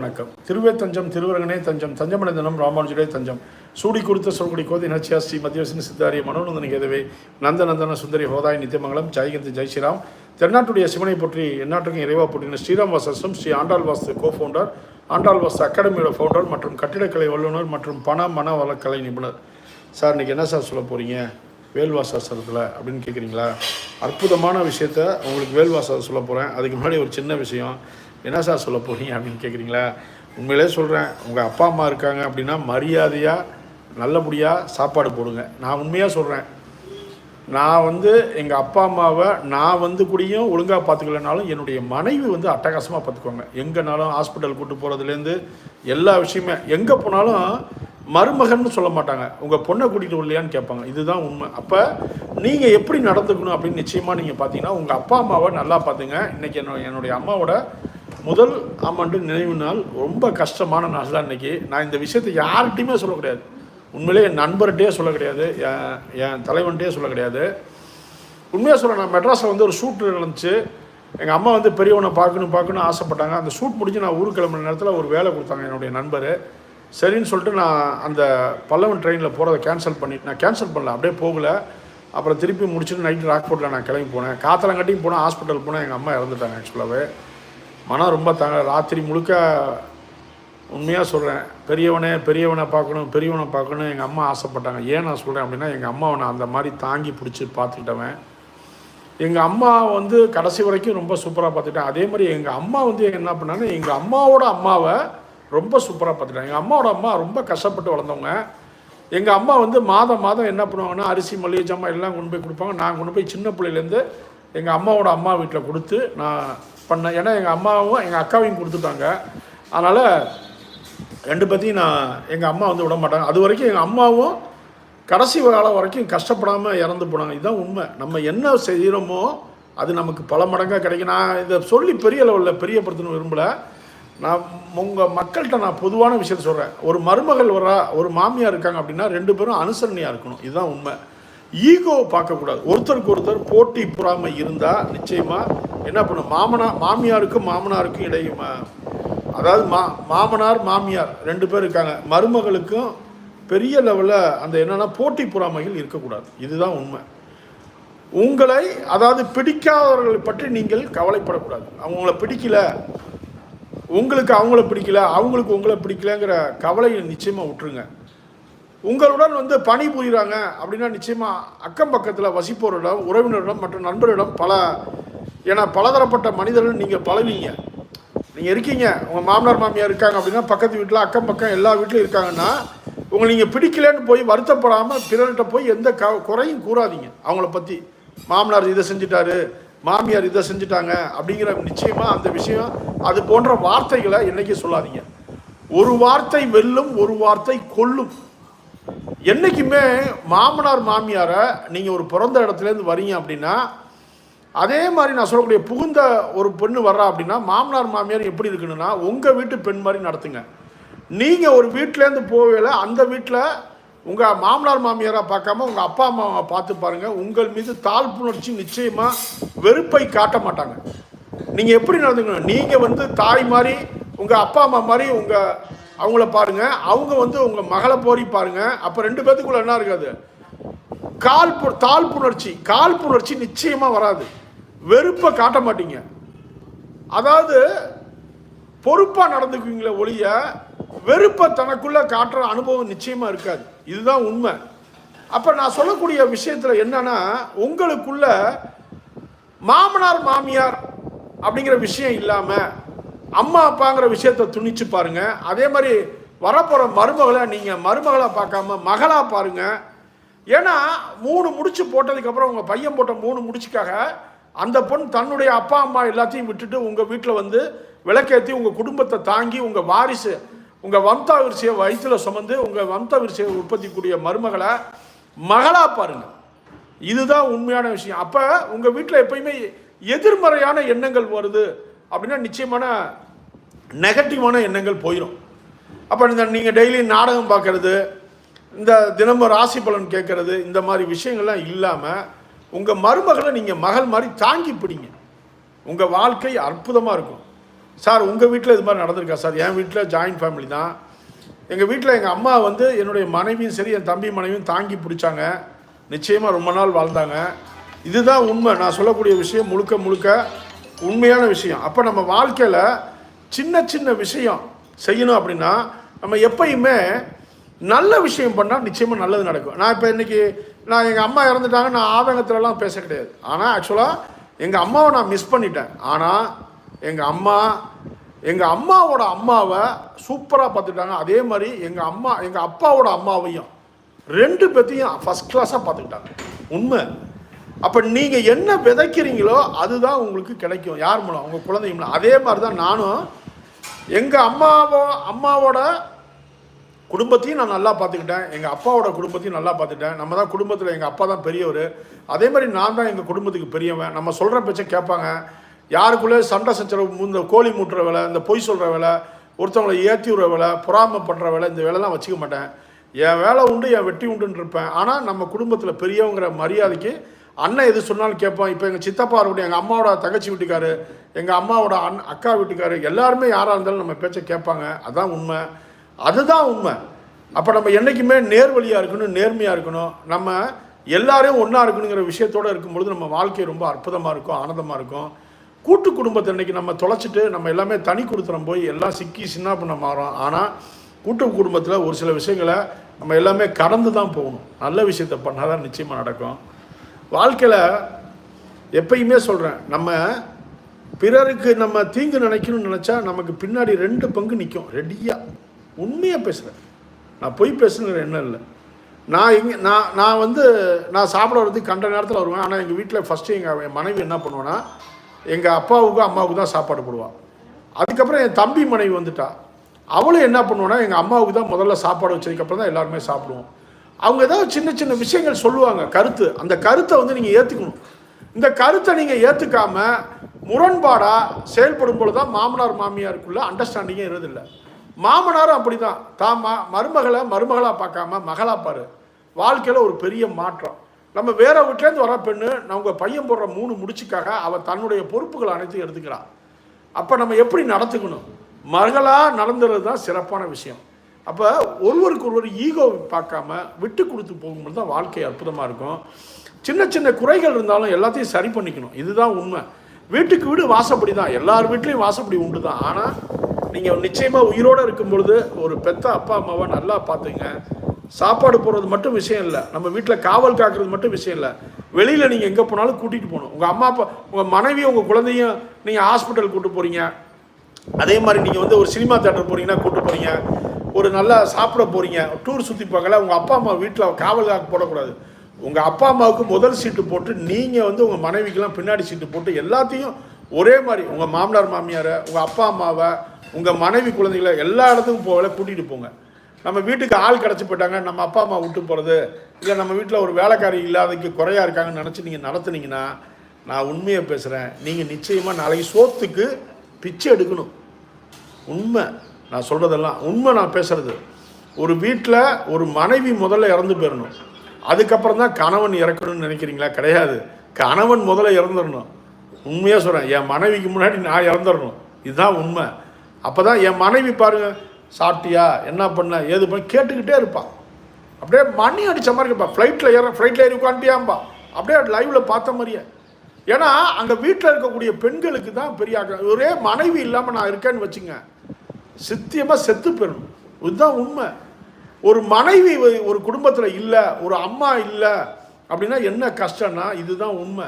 வணக்கம். திருவே தஞ்சம் திருவரங்கனே தஞ்சம் தஞ்சமடை தினம் ராமானுஜரே தஞ்சம். சூடி கொடுத்த சொல்குடி கோதி நச்சியா ஸ்ரீ மத்தியவசன சித்தாரிய மனோநந்தன கேதவே நந்தநந்தன சுந்தரி ஹோதாய் நித்தியமங்கலம் ஜெயகந்த் ஜெய்ஸ்ரீராம் தென்னாட்டுடைய சிவனை போற்றி எந்நாட்டுக்கும் இறைவா போட்டின ஸ்ரீராம் வாசஸும் ஸ்ரீ ஆண்டாள் வாஸ்து கோ ஃபவுண்டர் ஆண்டாள் வாஸ்து அகாடமியோட ஃபவுண்டர் மற்றும் கட்டிடக்கலை வல்லுநர் மற்றும் பண மன வளக்கலை நிபுணர். சார் இன்னைக்கு என்ன சார் சொல்ல போகிறீங்க வேல்வாசாசனத்தில் அப்படின்னு கேட்குறீங்களா அற்புதமான விஷயத்த உங்களுக்கு வேல்வாசாஸ்திரம் சொல்ல போகிறேன் அதுக்கு முன்னாடி ஒரு சின்ன விஷயம். என்ன சார் சொல்ல போகிறீங்க அப்படின்னு கேட்குறீங்களா உண்மையிலே சொல்கிறேன் உங்கள் அப்பா அம்மா இருக்காங்க அப்படின்னா மரியாதையாக நல்லபடியாக சாப்பாடு போடுங்க. நான் உண்மையாக சொல்கிறேன் நான் வந்து எங்கள் அப்பா அம்மாவை நான் வந்து கூடயும் ஒழுங்காக பார்த்துக்கலனாலும் என்னுடைய மனைவி வந்து அட்டகாசமாக பார்த்துக்குவாங்க எங்கேனாலும் ஹாஸ்பிட்டல் கூட்டு போகிறதுலேருந்து எல்லா விஷயமே. எங்கே போனாலும் மருமகன்னு சொல்ல மாட்டாங்க. உங்கள் பொண்ணை கூட்டிகிட்டு வரலையான்னு கேட்பாங்க. இதுதான் உண்மை. அப்போ நீங்கள் எப்படி நடந்துக்கணும் அப்படின்னு நிச்சயமாக நீங்கள் பார்த்தீங்கன்னா உங்கள் அப்பா அம்மாவை நல்லா பார்த்துங்க இன்றைக்கி என்னோட என்னுடைய அம்மாவோட முதல் ஆமாண்டு நினைவு நாள் ரொம்ப கஷ்டமான நாள் தான் இன்றைக்கி நான் இந்த விஷயத்தை யார்கிட்டையுமே சொல்ல கிடையாது. உண்மையிலே என் நண்பர்கிட்டயே சொல்ல கிடையாது. என் என் தலைவன்கிட்டயே சொல்ல கிடையாது. உண்மையாக சொல்ல நான் மெட்ராஸில் வந்து ஒரு ஷூட் நடந்துச்சு. எங்கள் அம்மா வந்து பெரியவனை பார்க்கணும் பார்க்கணும் ஆசைப்பட்டாங்க. அந்த ஷூட் முடிஞ்சு நான் ஊருக்கு கிளம்புற நேரத்தில் ஒரு வேலை கொடுத்தாங்க என்னுடைய நண்பர். சரின்னு சொல்லிட்டு நான் அந்த பல்லவன் ட்ரெயினில் போகிறத கேன்சல் பண்ணிட்டு நான் கேன்சல் பண்ணல அப்படியே போகலை. அப்புறம் திருப்பி முடிச்சுட்டு நைட்டு ராக்போர்ட்டில் நான் கிளம்பி போனேன். காத்தலங்காட்டியும் போனேன் ஹாஸ்பிட்டல் போனேன். எங்கள் அம்மா இறந்துட்டாங்க ஆக்சுவலாகவே மனம் ரொம்ப த ராத்திரி முழுக்க உண்மையாக சொல்கிறேன் பெரியவனே பெரியவனை பார்க்கணும் பெரியவனை பார்க்கணும் எங்கள் அம்மா ஆசைப்பட்டாங்க. ஏன் நான் சொல்கிறேன் அப்படின்னா எங்கள் அம்மாவை நான் அந்த மாதிரி தாங்கி பிடிச்சி பார்த்துக்கிட்டவன். எங்கள் அம்மா வந்து கடைசி வரைக்கும் ரொம்ப சூப்பராக பார்த்துக்கிட்டேன். அதே மாதிரி எங்கள் அம்மா வந்து என்ன பண்ணாங்க எங்கள் அம்மாவோட அம்மாவை ரொம்ப சூப்பராக பார்த்துக்கிட்டாங்க. எங்கள் அம்மாவோட அம்மா ரொம்ப கஷ்டப்பட்டு வளர்ந்தவங்க. எங்கள் அம்மா வந்து மாதம் மாதம் என்ன பண்ணுவாங்கன்னா அரிசி மளிகை ஜாமான் எல்லாம் கொண்டு போய் கொடுப்பாங்க. நான் கொண்டு போய் சின்ன பிள்ளையிலேருந்து எங்கள் அம்மாவோட அம்மா வீட்டில் கொடுத்து நான் பண்ணேன் ஏன்னா எங்கள் அம்மாவும் எங்கள் அக்காவையும் கொடுத்துட்டாங்க. அதனால் ரெண்டு பற்றியும் நான் எங்கள் அம்மா வந்து விட மாட்டாங்க. அது வரைக்கும் எங்கள் அம்மாவும் கடைசி காலம் வரைக்கும் கஷ்டப்படாமல் இறந்து போனாங்க. இதுதான் உண்மை. நம்ம என்ன செய்கிறோமோ அது நமக்கு பல மடங்காக கிடைக்கும். நான் இதை சொல்லி பெரிய லெவலில் பெரியப்படுத்தணும் விரும்பலை. நான் உங்கள் மக்கள்கிட்ட நான் பொதுவான விஷயத்த சொல்கிறேன் ஒரு மருமகள் வரா ஒரு மாமியார் இருக்காங்க அப்படின்னா ரெண்டு பேரும் அனுசரணையாக இருக்கணும். இதுதான் உண்மை. ஈகோ பார்க்கக்கூடாது. ஒருத்தருக்கு ஒருத்தர் போட்டி பொறாமை இருந்தால் நிச்சயமாக என்ன பண்ணும்? மாமனா மாமியாருக்கும் மாமனாருக்கும் இடையே அதாவது மா மாமனார் மாமியார் ரெண்டு பேர் இருக்காங்க. மருமகளுக்கும் பெரிய லெவலில் அந்த என்னென்னா போட்டி பொறாமைகள் இருக்கக்கூடாது. இதுதான் உண்மை. உங்களை அதாவது பிடிக்காதவர்களை பற்றி நீங்கள் கவலைப்படக்கூடாது. அவங்கள பிடிக்கல. உங்களுக்கு அவங்கள பிடிக்கல அவங்களுக்கு உங்களை பிடிக்கலங்கிற கவலையை நிச்சயமாக விட்டுருங்க. உங்களுடன் வந்து பணி புரிகிறாங்க அப்படின்னா நிச்சயமாக அக்கம் பக்கத்தில் வசிப்போரிடம் உறவினரிடம் மற்றும் நண்பரிடம் பல ஏன்னா பலதரப்பட்ட மனிதர்கள் நீங்கள் பழவீங்க. நீங்கள் இருக்கீங்க உங்கள் மாமனார் மாமியார் இருக்காங்க அப்படின்னா பக்கத்து வீட்டில் அக்கம் பக்கம் எல்லா வீட்லையும் இருக்காங்கன்னா உங்களை நீங்கள் பிடிக்கலன்னு போய் வருத்தப்படாமல் பிறர்கிட்ட போய் எந்த க குறையும் கூறாதீங்க. அவங்கள பற்றி மாமனார் இதை செஞ்சுட்டாரு மாமியார் இதை செஞ்சுட்டாங்க அப்படிங்கிற நிச்சயமாக அந்த விஷயம் அது போன்ற வார்த்தைகளை என்னைக்கு சொல்லாதீங்க. ஒரு வார்த்தை வெல்லும் ஒரு வார்த்தை கொல்லும். என்றைக்குமே மாமனார் மாமியாரை நீங்கள் ஒரு பிறந்த இடத்துலேருந்து வரீங்க அப்படின்னா அதே மாதிரி நான் சொல்லக்கூடிய புகுந்த ஒரு பெண்ணு வர்றா அப்படின்னா மாமனார் மாமியார் எப்படி இருக்கணும்னா உங்கள் வீட்டு பெண் மாதிரி நடத்துங்க. நீங்கள் ஒரு வீட்டிலேருந்து போகல அந்த வீட்டில் உங்கள் மாமனார் மாமியாராக பார்க்காம உங்கள் அப்பா அம்மாவை பார்த்து பாருங்கள் உங்கள் மீது தாழ்ப்புணர்ச்சி நிச்சயமாக வெறுப்பை காட்ட மாட்டாங்க. நீங்கள் எப்படி நடந்துக்கணும்? நீங்கள் வந்து தாய் மாதிரி உங்கள் அப்பா அம்மா மாதிரி உங்கள் அவங்கள பாருங்கள் அவங்க வந்து உங்கள் மகளை போரி பாருங்கள் அப்போ ரெண்டு பேத்துக்குள்ள என்ன இருக்காது? கால் பு தாழ்ப்புணர்ச்சி புணர்ச்சி. நிச்சயமாக வராது. வெறுப்பை காட்ட மாட்டீங்க. அதாவது பொறுப்பாக நடந்துக்குவீங்களே ஒழிய வெறுப்பை தனக்குள்ள காட்டுற அனுபவம் நிச்சயமாக இருக்காது. இதுதான் உண்மை. அப்போ நான் சொல்லக்கூடிய விஷயத்தில் என்னன்னா உங்களுக்குள்ள மாமனார் மாமியார் அப்படிங்கிற விஷயம் இல்லாமல் அம்மா அப்பாங்கிற விஷயத்த துணிச்சு பாருங்க. அதே மாதிரி வரப்போகிற மருமகளை நீங்கள் மருமகளாக பார்க்காம மகளாக பாருங்க. ஏன்னா மூணு முடிச்சு போட்டதுக்கப்புறம் உங்கள் பையன் போட்ட மூணு முடிச்சுக்காக அந்த பொண் தன்னுடைய அப்பா அம்மா எல்லாத்தையும் விட்டுட்டு உங்கள் வீட்டில் வந்து விளக்கேற்றி உங்கள் குடும்பத்தை தாங்கி உங்கள் வாரிசு உங்கள் வம்தா விரிசையை வயிற்றில் சுமந்து உங்கள் வம்தா விரிசையை உற்பத்திக்கூடிய மருமகளை மகளாக பாருங்க. இதுதான் உண்மையான விஷயம். அப்போ உங்கள் வீட்டில் எப்பயுமே எதிர்மறையான எண்ணங்கள் வருது. அப்படின்னா நிச்சயமான நெகட்டிவான எண்ணங்கள் போயிடும் அப்போ இந்த நீங்கள் டெய்லி நாடகம் பார்க்கறது இந்த தினமும் ராசி பலன் கேட்கறது இந்த மாதிரி விஷயங்கள்லாம் இல்லாமல் உங்கள் மருமகளை நீங்கள் மகள் மாதிரி தாங்கி பிடிங்க. உங்கள் வாழ்க்கை அற்புதமாக இருக்கும். சார் உங்கள் வீட்டில் இது மாதிரி நடந்திருக்கா? சார் என் வீட்டில் ஜாயின்ட் ஃபேமிலி தான். எங்கள் வீட்டில் எங்கள் அம்மா வந்து என்னுடைய மனைவியும் சரி என் தம்பி மனைவியும் தாங்கி பிடிச்சாங்க. நிச்சயமாக ரொம்ப நாள் வாழ்ந்தாங்க. இதுதான் உண்மை. நான் சொல்லக்கூடிய விஷயம் முழுக்க முழுக்க உண்மையான விஷயம். அப்போ நம்ம வாழ்க்கையில் சின்ன சின்ன விஷயம் செய்யணும் அப்படின்னா நம்ம எப்பயுமே நல்ல விஷயம் பண்ணால் நிச்சயமாக நல்லது நடக்கும். நான் இப்போ இன்றைக்கி நான் எங்கள் அம்மா இறந்துட்டாங்க நான் ஆதங்கத்துலலாம் பேச கிடையாது. ஆனால் ஆக்சுவலாக எங்கள் அம்மாவை நான் மிஸ் பண்ணிட்டேன். ஆனால் எங்கள் அம்மா எங்கள் அம்மாவோட அம்மாவை சூப்பராக பார்த்துக்கிட்டாங்க. அதே மாதிரி எங்கள் அம்மா எங்கள் அப்பாவோட அம்மாவையும் ரெண்டு பேர்த்தையும் ஃபஸ்ட் கிளாஸாக பார்த்துக்கிட்டாங்க. உண்மை. அப்போ நீங்கள் என்ன விதைக்கிறீங்களோ அதுதான் உங்களுக்கு கிடைக்கும். யார் மூலம்? உங்கள் குழந்தை மூலம். அதே மாதிரி தான் நானும் எங்கள் அம்மாவோ அம்மாவோட குடும்பத்தையும் நான் நல்லா பார்த்துக்கிட்டேன். எங்கள் அப்பாவோட குடும்பத்தையும் நல்லா பார்த்துட்டேன் நம்ம தான் குடும்பத்தில் எங்கள் அப்பா தான் பெரியவர். அதே மாதிரி நான் தான் எங்கள் குடும்பத்துக்கு பெரியவன். நம்ம சொல்கிற பேச்சை கேட்பாங்க. யாருக்குள்ளே சண்டை சச்சரவு இந்த கோழி மூட்டுற வேலை இந்த பொய் சொல்கிற வேலை ஒருத்தவங்களை ஏற்றி விடுற வேலை பொறாமை பண்ணுற வேலை இந்த வேலைலாம் வச்சுக்க மாட்டேன். என் வேலை உண்டு என் வெட்டி உண்டுன்னு இருப்பேன். ஆனால் நம்ம குடும்பத்தில் பெரியவங்கிற மரியாதைக்கு அண்ணன் எது சொன்னாலும் கேட்போம் இப்போ எங்கள் சித்தப்பா இருக்கட்டும் எங்கள் அம்மாவோட தங்கச்சி வீட்டுக்காரு எங்கள் அம்மாவோட அண் அக்கா வீட்டுக்காரு எல்லாருமே யாராக இருந்தாலும் நம்ம பேச்சை கேட்பாங்க. அதுதான் உண்மை. அதுதான் உண்மை. அப்போ நம்ம என்றைக்குமே நேர்வழியாக இருக்கணும் நேர்மையாக இருக்கணும். நம்ம எல்லாரையும் ஒன்றா இருக்கணுங்கிற விஷயத்தோடு இருக்கும்பொழுது நம்ம வாழ்க்கை ரொம்ப அற்புதமாக இருக்கும் ஆனந்தமாக இருக்கும். கூட்டு குடும்பத்தை இன்னைக்கு நம்ம தொலைச்சிட்டு நம்ம எல்லாமே தனி கொடுத்துறோம் போய் எல்லாம் சிக்கி சின்ன பண்ண மாறோம். ஆனால் கூட்டு குடும்பத்தில் ஒரு சில விஷயங்களை நம்ம எல்லாமே கடந்து தான் போகணும். நல்ல விஷயத்தை பண்ணால் தான் நிச்சயமாக நடக்கும். வாழ்க்கையில் எப்பயுமே சொல்கிறேன் நம்ம பிறருக்கு நம்ம தீங்கு நினைக்கணும்னு நினச்சா நமக்கு பின்னாடி ரெண்டு பங்கு நிற்கும் ரெடியாக உண்மையாக பேசுகிறேன் நான் பொய் பேசுங்கிற எண்ணம் இல்லை. நான் இங்கே நான் நான் வந்து நான் சாப்பிட வரதுக்கு கண்ட நேரத்தில் வருவேன். ஆனால் எங்கள் வீட்டில் ஃபஸ்ட்டு எங்கள் என் மனைவி என்ன பண்ணுவேன்னா எங்கள் அப்பாவுக்கும் அம்மாவுக்கு தான் சாப்பாடு போடுவாள் அதுக்கப்புறம் என் தம்பி மனைவி வந்துட்டா. அவளும் என்ன பண்ணுவோன்னா எங்கள் அம்மாவுக்கு தான் முதல்ல சாப்பாடு வச்சதுக்கப்புறம் தான் எல்லாருமே சாப்பிடுவோம். அவங்க ஏதாவது சின்ன சின்ன விஷயங்கள் சொல்லுவாங்க. கருத்து. அந்த கருத்தை வந்து நீங்கள் ஏற்றுக்கணும் இந்த கருத்தை நீங்கள் ஏற்றுக்காம முரண்பாடாக செயல்படும் பொழுது தான் மாமனார் மாமியாருக்குள்ள அண்டர்ஸ்டாண்டிங்கே இருதில்லை மாமனாரும் அப்படி தான் தான் மருமகளை மருமகளாக பார்க்காம மகளாக பாரு. வாழ்க்கையில் ஒரு பெரிய மாற்றம். நம்ம வேற வீட்டிலேருந்து வர பெண்ணு நம்ம பையன் போடுற மூணு முடிச்சுக்காக அவள் தன்னுடைய பொறுப்புகள் அனைத்தையும் எடுத்துக்கிறாள் அப்போ நம்ம எப்படி நடத்துக்கணும்? மகளாக நடந்துறது தான் சிறப்பான விஷயம். அப்போ ஒருவருக்கு ஒருவர் ஈகோ பார்க்காம விட்டு கொடுத்து போகும்போது தான் வாழ்க்கை அற்புதமாக இருக்கும். சின்ன சின்ன குறைகள் இருந்தாலும் எல்லாத்தையும் சரி பண்ணிக்கணும். இதுதான் உண்மை. வீட்டுக்கு வீடு வாசப்படி தான். எல்லார் வீட்லேயும் வாசப்படி உண்டு தான். ஆனால் நீங்கள் நிச்சயமாக உயிரோடு இருக்கும் பொழுது ஒரு பெத்த அப்பா அம்மாவை நல்லா பார்த்துங்க. சாப்பாடு போடுறது மட்டும் விஷயம் இல்லை. நம்ம வீட்டில் காவல் காக்கிறது மட்டும் விஷயம் இல்லை. வெளியில் நீங்கள் எங்கே போனாலும் கூட்டிகிட்டு போகணும். உங்கள் அம்மா அப்பா உங்கள் மனைவி உங்கள் குழந்தையும் நீங்கள் ஹாஸ்பிட்டல் கூப்பிட்டு போகிறீங்க அதே மாதிரி நீங்கள் வந்து ஒரு சினிமா தேட்டர் போகிறீங்கன்னா கூப்பிட்டு போகிறீங்க ஒரு நல்லா சாப்பிட போகிறீங்க டூர் சுற்றி பார்க்கல உங்கள் அப்பா அம்மா வீட்டில் காவல் காக்க போடக்கூடாது. உங்கள் அப்பா அம்மாவுக்கு முதல் சீட்டு போட்டு நீங்கள் வந்து உங்கள் மனைவிக்கெலாம் பின்னாடி சீட்டு போட்டு எல்லாத்தையும் ஒரே மாதிரி உங்கள் மாமனார் மாமியாரை உங்கள் அப்பா அம்மாவை உங்கள் மனைவி குழந்தைகளை எல்லா இடத்துக்கும் போகல கூட்டிகிட்டு போங்க. நம்ம வீட்டுக்கு ஆள் கிடச்சி போயிட்டாங்க நம்ம அப்பா அம்மா விட்டு போகிறது இல்லை நம்ம வீட்டில் ஒரு வேலைக்காரி இல்லாதக்கு குறையா இருக்காங்கன்னு நினச்சி நீங்கள் நடத்துனீங்கன்னா நான் உண்மையை பேசுகிறேன் நீங்கள் நிச்சயமாக நாளைக்கு சோத்துக்கு பிச்சை எடுக்கணும். உண்மை. நான் சொல்கிறதெல்லாம் உண்மை நான் பேசுகிறது ஒரு வீட்டில் ஒரு மனைவி முதல்ல இறந்து போயிடணும் அதுக்கப்புறம் தான் கணவன் இறக்கணும்னு நினைக்கிறீங்களா? கிடையாது. கணவன் முதல்ல இறந்துடணும் உண்மையாக சொல்கிறேன் என் மனைவிக்கு முன்னாடி நான் இறந்துடணும் இதுதான் உண்மை. அப்போ தான் என் மனைவி பாருங்கள் சாப்பிட்டியா? என்ன பண்ண? ஏது பண்ண? கேட்டுக்கிட்டே இருப்பான் அப்படியே மணி அடித்த மாதிரி இருப்பான் ஃப்ளைட்டில் ஏற ஃப்ளைட்டில் ஏறி உட்காந்துட்டியாம்பா அப்படியே லைவில் பார்த்த மாதிரியே. ஏன்னா அங்கே வீட்டில் இருக்கக்கூடிய பெண்களுக்கு தான் பெரிய ஒரே மனைவி இல்லாமல் நான் இருக்கேன்னு வச்சுங்க. சித்தியமாக செத்து போயிடணும். இதுதான் உண்மை. ஒரு மனைவி ஒரு- குடும்பத்தில் இல்லை ஒரு அம்மா இல்லை அப்படின்னா என்ன கஷ்டம்னா இதுதான் உண்மை.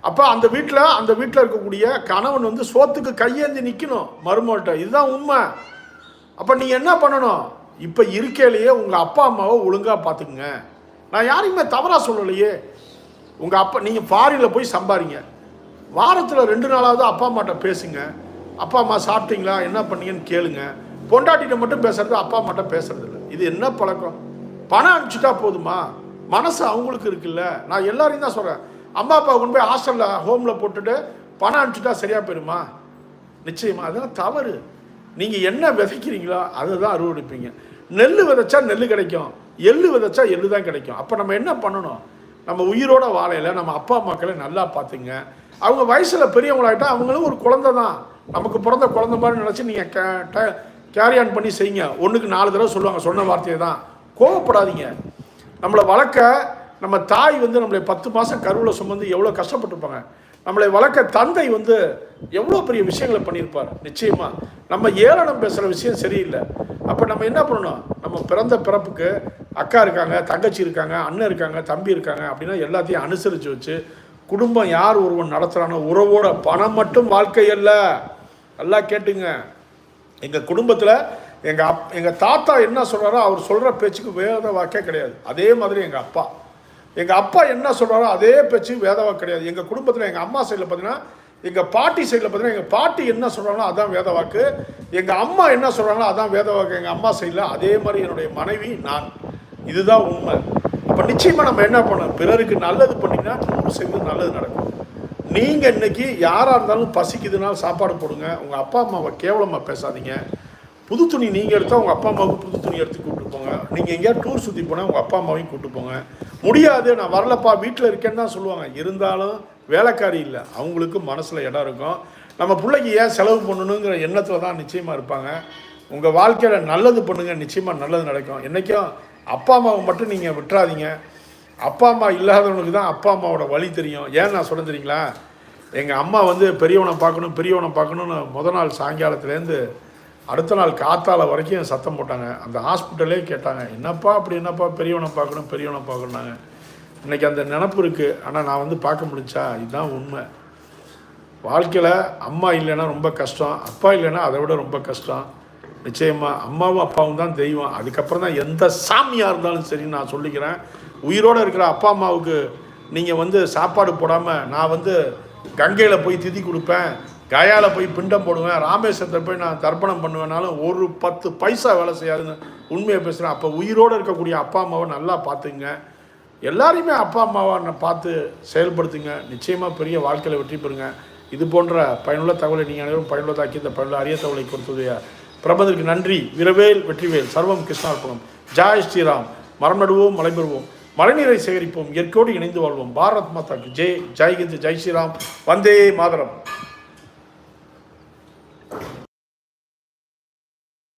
அப்போ அந்த வீட்டில் அந்த வீட்டில் இருக்கக்கூடிய கணவன் வந்து சோத்துக்கு கையேந்தி நிற்கணும் மருமகள்கிட்ட இதுதான் உண்மை. அப்போ நீங்கள் என்ன பண்ணணும்? இப்போ இருக்கையிலேயே உங்கள் அப்பா அம்மாவை ஒழுங்காக பார்த்துக்குங்க. நான் யாரையுமே தவறாக சொல்லலையே. உங்கள் அப்பா நீங்கள் ஃபாரினில் போய் சம்பாரிங்க. வாரத்தில் ரெண்டு நாளாவது அப்பா அம்மாட்ட பேசுங்க. அப்பா அம்மா சாப்பிட்டீங்களா? என்ன பண்ணீங்கன்னு கேளுங்க. பொண்டாட்டிகிட்ட மட்டும் பேசுறது அப்பா அம்மாட்ட பேசுறது இல்லை. இது என்ன பழக்கம்? பணம் அனுப்பிச்சிட்டா போதுமா? மனசு அவங்களுக்கு இருக்குல்ல. நான் எல்லாரையும் தான் சொல்கிறேன் அம்மா அப்பா கொண்டு போய் ஹாஸ்டலில் ஹோமில் போட்டுட்டு பணம் அனுப்பிச்சிட்டா சரியாக போயிருமா? நிச்சயமா. அதெல்லாம் தவறு. நீங்கள் என்ன விதைக்கிறீங்களோ அதை தான் அறுவடைப்பீங்க நெல் விதைச்சா நெல் கிடைக்கும். எள்ளு விதைச்சா எள்ளு தான் கிடைக்கும். அப்போ நம்ம என்ன பண்ணணும்? நம்ம உயிரோட வாழையில் நம்ம அப்பா அம்மாக்களை நல்லா பார்த்துங்க. அவங்க வயசில் பெரியவங்களாயிட்டா அவங்களும் ஒரு குழந்தை தான் நமக்கு பிறந்த குழந்தை மாதிரி நினச்சி நீங்கள் கேரி ஆன் பண்ணி செய்யுங்க. ஒன்றுக்கு நாலு தடவை சொல்லுவாங்க சொன்ன வார்த்தையை தான். கோவப்படாதீங்க. நம்மளை வளர்க்க நம்ம தாய் வந்து நம்மளை பத்து மாதம் கருவில் சுமந்து எவ்வளோ கஷ்டப்பட்டுருப்பாங்க. நம்மளை வளர்க்க தந்தை வந்து எவ்வளோ பெரிய விஷயங்களை பண்ணியிருப்பார். நிச்சயமாக நம்ம ஏளனம் பேசுகிற விஷயம் சரியில்லை. அப்போ நம்ம என்ன பண்ணணும்? நம்ம பிறந்த பிறப்புக்கு அக்கா இருக்காங்க தங்கச்சி இருக்காங்க அண்ணன் இருக்காங்க தம்பி இருக்காங்க அப்படின்னா எல்லாத்தையும் அனுசரித்து வச்சு குடும்பம் யார் ஒருவன் நடத்துகிறானோ உறவோட பணம் மட்டும் வாழ்க்கை இல்லை நல்லா கேட்டுங்க. எங்கள் குடும்பத்தில் எங்கள் அப் எங்கள் தாத்தா என்ன சொல்கிறாரோ அவர் சொல்கிற பேச்சுக்கு வேத வாக்கே கிடையாது. அதே மாதிரி எங்கள் அப்பா. எங்கள் அப்பா என்ன சொல்கிறாரோ அதே பேச்சு வேதவா கிடையாது. எங்கள் குடும்பத்தில் எங்கள் அம்மா சைடில் பார்த்தீங்கன்னா எங்கள் பாட்டி சைடில் பார்த்தீங்கன்னா எங்கள் பாட்டி என்ன சொல்கிறாங்களோ அதான் வேத வாக்கு. எங்கள் அம்மா என்ன சொல்கிறாங்களோ அதான் வேத வாக்கு. எங்கள் அம்மா சைடில் அதே மாதிரி என்னுடைய மனைவி நான். இதுதான் உண்மை. அப்போ நிச்சயமாக நம்ம என்ன பண்ணணும்? பிறருக்கு நல்லது பண்ணிங்கன்னா நூறு சதவீதம் நல்லது நடக்கும். நீங்கள் இன்னைக்கு யாராக இருந்தாலும் பசிக்குதுனாலும் சாப்பாடு போடுங்க. உங்கள் அப்பா அம்மாவை கேவலமாக பேசாதீங்க. புது துணி நீங்கள் எடுத்தால் உங்கள் அப்பா அம்மாவுக்கு புது துணி எடுத்து கூப்பிட்டு போங்க. நீங்கள் எங்கேயாவது டூர் சுற்றி போனால் உங்கள் அப்பா அம்மாவையும் கூப்பிட்டு போங்க. முடியாது நான் வரலப்பா வீட்டில் இருக்கேன்னு தான் சொல்லுவாங்க. இருந்தாலும் வேலைக்காரி இல்லை. அவங்களுக்கு மனசில் இடம் இருக்கும். நம்ம பிள்ளைக்கு ஏன் செலவு பண்ணணுங்கிற எண்ணத்தில் தான் நிச்சயமாக இருப்பாங்க. உங்கள் வாழ்க்கையில் நல்லது பண்ணுங்கள் நிச்சயமாக நல்லது நடக்கும். என்றைக்கும் அப்பா அம்மாவை மட்டும் நீங்கள் விட்டுறாதீங்க. அப்பா அம்மா இல்லாதவனுக்கு தான் அப்பா அம்மாவோட வழி தெரியும். ஏன் நான் சொல்ல தெரியுங்களா? எங்கள் அம்மா வந்து பெரியவனை பார்க்கணும் பெரியவனை பார்க்கணுன்னு முத நாள் சாயங்காலத்துலேருந்து அடுத்த நாள் காத்தால வரைக்கும் சத்தம் போட்டாங்க. அந்த ஹாஸ்பிட்டலே கேட்டாங்க என்னப்பா அப்படி என்னப்பா பெரியவனை பார்க்கணும் பெரியவனை பார்க்கணுன்னாங்க இன்னைக்கு அந்த நினப்பு இருக்குது ஆனால் நான் வந்து பார்க்க முடிஞ்சா இதுதான் உண்மை. வாழ்க்கையில் அம்மா இல்லைன்னா ரொம்ப கஷ்டம் அப்பா இல்லைன்னா அதை விட ரொம்ப கஷ்டம். நிச்சயமாக அம்மாவும் அப்பாவும் தான் தெய்வம். அதுக்கப்புறம் தான் எந்த சாமியாக இருந்தாலும் சரி நான் சொல்லிக்கிறேன். உயிரோடு இருக்கிற அப்பா அம்மாவுக்கு நீங்கள் வந்து சாப்பாடு போடாமல் நான் வந்து கங்கையில் போய் திதி கொடுப்பேன் கயாவில் போய் பிண்டம் போடுவேன் ராமேஸ்வரத்தை போய் நான் தர்ப்பணம் பண்ணுவேனாலும் ஒரு பத்து பைசா வேலை செய்யாதுன்னு உண்மையை பேசுகிறேன் அப்போ உயிரோடு இருக்கக்கூடிய அப்பா அம்மாவை நல்லா பார்த்துங்க. எல்லாரையுமே அப்பா அம்மாவை நான் பார்த்து செயல்படுத்துங்க. நிச்சயமாக பெரிய வாழ்க்கையில் வெற்றி பெறுங்க. இது போன்ற பயனுள்ள தகவலை நீங்கள் அனைவரும் பயனுள்ளதாக்கி இந்த பயனுள்ள அரிய தகவலை கொடுத்தது பிரபந்தருக்கு நன்றி. விரவேல் வெற்றிவேல். சர்வம் கிருஷ்ணார்ப்பணம் ஜாய் ஸ்ரீராம். மரம் நடுவோம் மலை பெறுவோம். மழைநீரை சேகரிப்போம். இயற்கையோடு இணைந்து வாழ்வோம். பாரத் மாதாக்கு. ஜெய். ஜெய்கிந்த் ஜெய் ஸ்ரீராம். வந்தே மாதரம்.